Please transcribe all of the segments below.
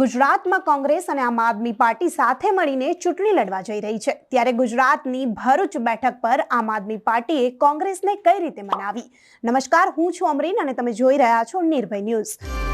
ગુજરાતમાં કોંગ્રેસ અને આમ આદમી પાર્ટી સાથે મળીને ચૂંટણી લડવા જઈ રહી છે. ત્યારે ગુજરાતની ભરૂચ બેઠક પર આમ આદમી પાર્ટીએ કોંગ્રેસને કઈ રીતે મનાવી? નમસ્કાર, હું છું અમરીન અને તમે જોઈ રહ્યા છો નિર્ભય ન્યૂઝ.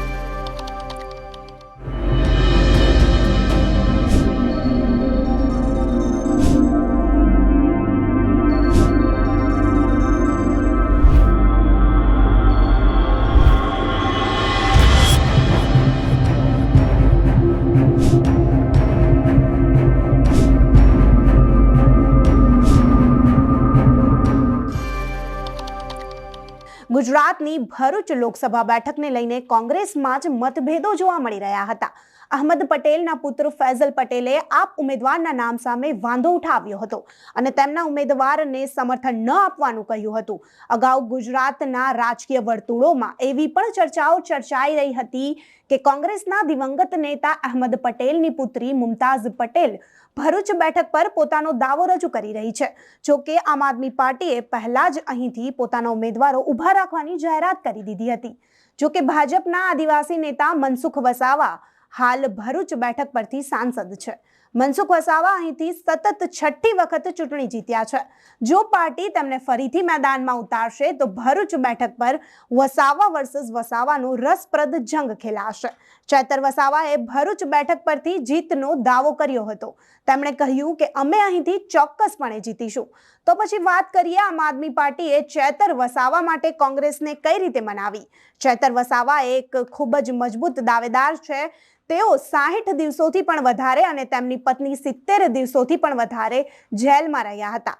ગુજરાતની ભરૂચ લોકસભા બેઠકને લઈને કોંગ્રેસમાં જ મતભેદો જોવા મળી રહ્યા હતા. અહમદ પટેલના પુત્ર ફૈઝલ પટેલે આપ ઉમેદવારના નામ સામે વાંધો ઉઠાવ્યો હતો અને તેમના ઉમેદવારને સમર્થન ન આપવાનું કહ્યું હતું. અગાઉ ગુજરાતના રાજકીય વર્તુળોમાં એવી પણ ચર્ચાઓ ચર્ચાઈ રહી હતી કે કોંગ્રેસના દિવંગત નેતા અહમદ પટેલની પુત્રી મુમતાઝ પટેલ ભરૂચ બેઠક પર પોતાનો દાવો રજૂ કરી રહી છે. જો કે આમ આદમી પાર્ટીએ પહેલા જ અહીંથી પોતાના ઉમેદવારો ઊભા રાખવાની જાહેરાત કરી દીધી હતી. જોકે ભાજપના આદિવાસી નેતા મનસુખ વસાવા હાલ ભરૂચ બેઠક પરથી સાંસદ છે. મનસુખ વસાવા અહીંથી સતત છઠ્ઠી વખત ચૂંટણી જીત્યા છે. જો પાર્ટી તેમને ફરીથી મેદાનમાં ઉતારશે, તો ભરૂચ બેઠક પર વસાવા વર્સસ વસાવાનો રસપ્રદ જંગ ખેલાશે. ચેતર વસાવાએ ભરૂચ બેઠક પરથી જીતનો દાવો કર્યો હતો. તેમણે કહ્યું કે અમે અહીંથી ચોક્કસપણે જીતીશું. તો પછી વાત કરીએ આમ આદમી પાર્ટીએ ચેતર વસાવા માટે કોંગ્રેસને કઈ રીતે મનાવી? ચેતર વસાવા એક ખૂબ જ મજબૂત દાવેદાર છે. તેઓ સાહીઠ દિવસોથી પણ વધારે અને તેમની પત્ની સિત્તેર દિવસોથી પણ વધારે જેલમાં રહ્યા હતા.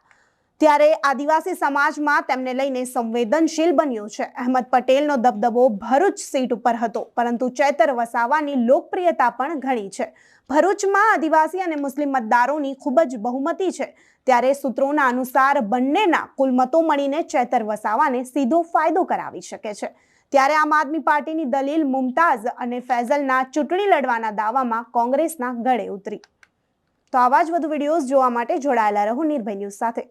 ત્યારે આદિવાસી સમાજમાં તેમને લઈને સંવેદનશીલ બન્યું છે. અહેમદ પટેલનો દબદબો ભરૂચ સીટ ઉપર હતો, પરંતુ ચૈતર વસાવાની લોકપ્રિયતા પણ ઘણી છે. ભરૂચમાં આદિવાસી અને મુસ્લિમ મતદારોની ખૂબ જ બહુમતી છે. ત્યારે સૂત્રોના અનુસાર બંનેના કુલ મતો મળીને ચૈતર વસાવાને સીધો ફાયદો કરાવી શકે છે. ત્યારે આમ આદમી પાર્ટીની દલીલ મુમતાઝ અને ફૈઝલના ચૂંટણી લડવાના દાવામાં કોંગ્રેસના ગળે ઉતરી. તો આવા જ વધુ વિડીયોઝ જોવા માટે જોડાયેલા રહો નિર્ભય ન્યૂઝ સાથે.